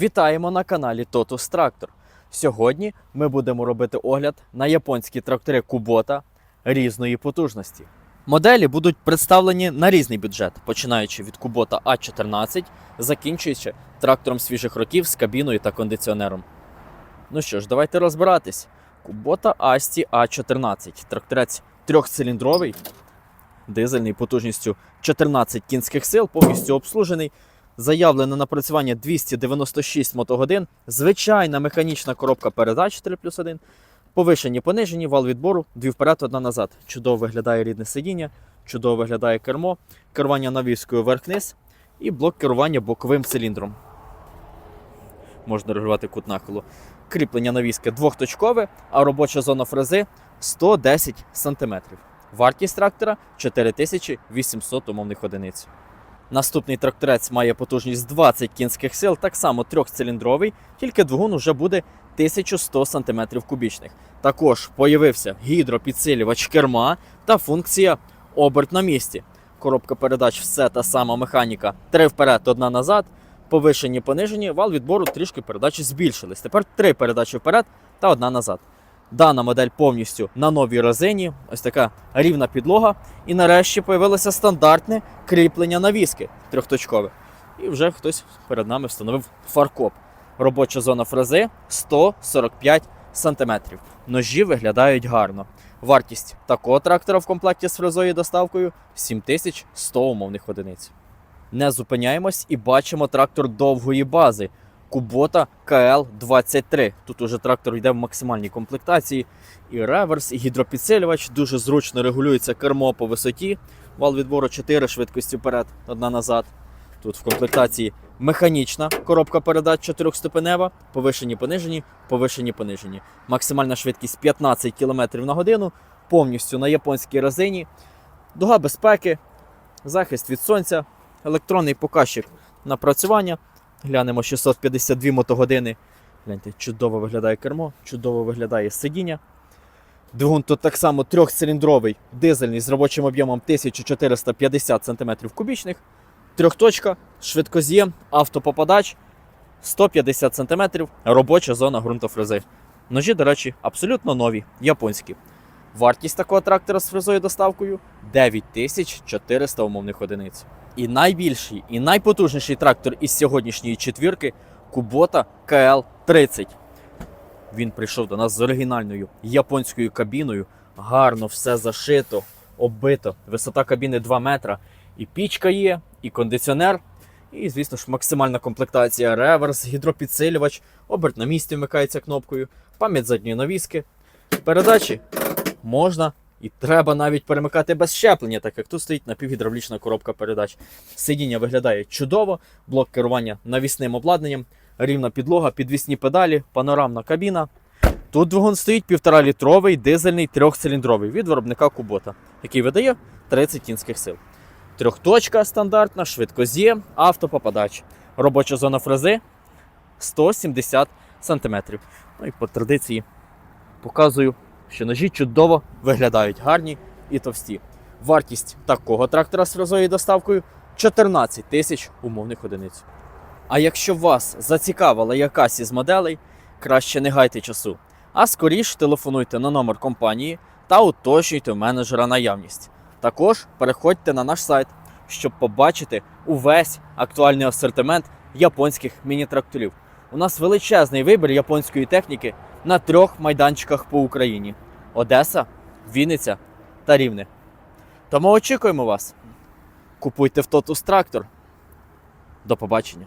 Вітаємо на каналі Totus Tractor. Сьогодні ми будемо робити огляд на японські трактори Kubota різної потужності. Моделі будуть представлені на різний бюджет, починаючи від Kubota A14, закінчуючи трактором свіжих років з кабіною та кондиціонером. Ну що ж, давайте розбиратись. Kubota Asti A14. Тракторець трьохциліндровий, дизельний потужністю 14 кінських сил, повністю обслужений. Заявлене напрацювання 296 мотогодин, звичайна механічна коробка передач 3 плюс 1, повишені, понижені, вал відбору, дві вперед, одна назад. Чудово виглядає рідне сидіння, чудово виглядає кермо, керування навіскою вверх-вниз і блок керування боковим циліндром. Можна регулювати кут нахилу. Кріплення навіски двохточкове, а робоча зона фрези 110 см. Вартість трактора 4800 умовних одиниць. Наступний тракторець має потужність 20 кінських сил, так само трьохциліндровий, тільки двигун вже буде 1100 см кубічних. Також появився гідропідсилювач керма та функція оберт на місці. Коробка передач все та сама механіка. Три вперед, одна назад. Повишені, понижені, вал відбору трішки передачі збільшились. Тепер три передачі вперед та одна назад. Дана модель повністю на новій резині, ось така рівна підлога. І нарешті появилося стандартне кріплення навіски трьохточкове. І вже хтось перед нами встановив фаркоп. Робоча зона фрези 145 см. Ножі виглядають гарно. Вартість такого трактора в комплекті з фрезою і доставкою 7100 умовних одиниць. Не зупиняємось і бачимо трактор довгої бази. Kubota KL23. Тут уже трактор йде в максимальній комплектації. І реверс, і гідропідсилювач. Дуже зручно регулюється кермо по висоті. Вал відбору 4 швидкості вперед, одна назад. Тут в комплектації механічна коробка передач 4 ступенева, повишені понижені, повишені понижені. Максимальна швидкість 15 км на годину, повністю на японській резині. Дуга безпеки, захист від сонця, електронний показчик напрацювання. Глянемо 652 мотогодини. Гляньте, чудово виглядає кермо, чудово виглядає сидіння. Двигун тут так само трьохциліндровий, дизельний з робочим об'ємом 1450 см кубічних. Трьохточка, швидкоз'єм, автопопадач 150 см, робоча зона ґрунтофрези. Ножі, до речі, абсолютно нові, японські. Вартість такого трактора з фрезою доставкою 9400 умовних одиниць. І найбільший, і найпотужніший трактор із сьогоднішньої четвірки Kubota KL30. Він прийшов до нас з оригінальною японською кабіною. Гарно все зашито, оббито. Висота кабіни 2 метра. І пічка є, і кондиціонер. І, звісно ж, максимальна комплектація, реверс, гідропідсилювач, оберт на місці вмикається кнопкою, пам'ять задньої навіски. Передачі можна і треба навіть перемикати без щеплення, так як тут стоїть напівгідравлічна коробка передач. Сидіння виглядає чудово, блок керування навісним обладнанням, рівна підлога, підвісні педалі, панорамна кабіна. Тут двигун стоїть 1,5 літровий дизельний трьохциліндровий від виробника Кубота, який видає 30 кінських сил. Трьохточка стандартна, швидкоз'єм, автопопадач. Робоча зона фрези 170 см. Ну і по традиції показую, що ножі чудово виглядають гарні і товсті. Вартість такого трактора з фрезою доставкою 14 тисяч умовних одиниць. А якщо вас зацікавила якась із моделей, краще не гайте часу, а скоріш телефонуйте на номер компанії та уточнюйте у менеджера наявність. Також переходьте на наш сайт, щоб побачити увесь актуальний асортимент японських міні-тракторів. У нас величезний вибір японської техніки на трьох майданчиках по Україні: Одеса, Вінниця та Рівне. Тому очікуємо вас. Купуйте в Тотус Трактор. До побачення.